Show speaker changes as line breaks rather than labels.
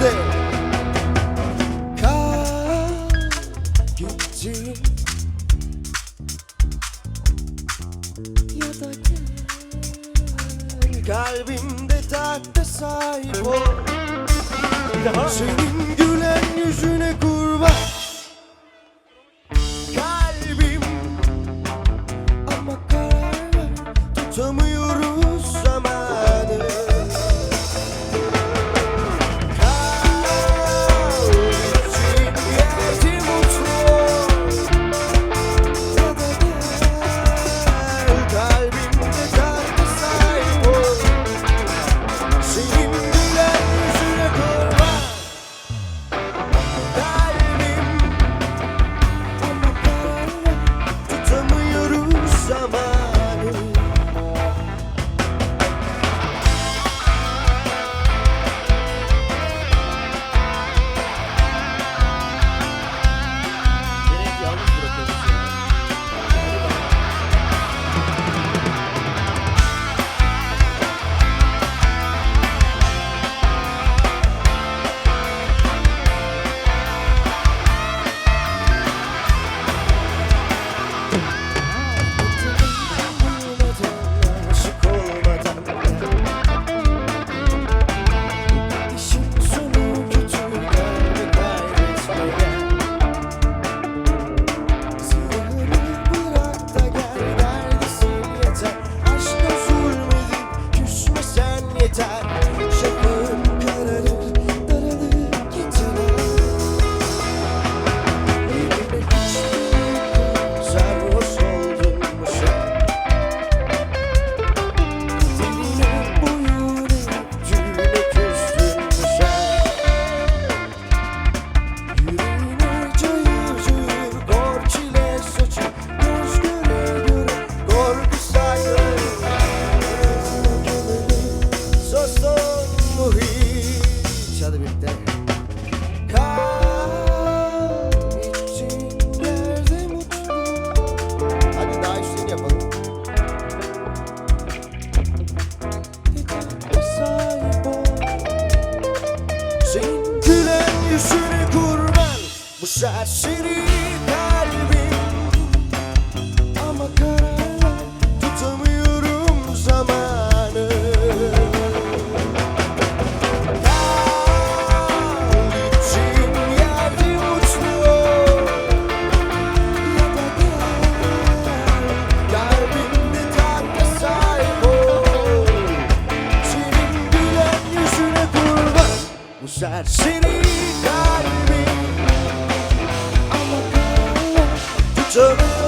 Wednesday Kalbimde dertte sahip ol.
Daha.
Senin gülen yüzüne kurban. Kalbim. Ama karar tutamıyor Serseri kalbim. Ama karar tutamıyorum zamanı. Kal gittiğim yerde uçmuyor Ya da kal Kalbimde tatlı saygı Senin gülen yüzüne kurban Bu serseri kalbim. so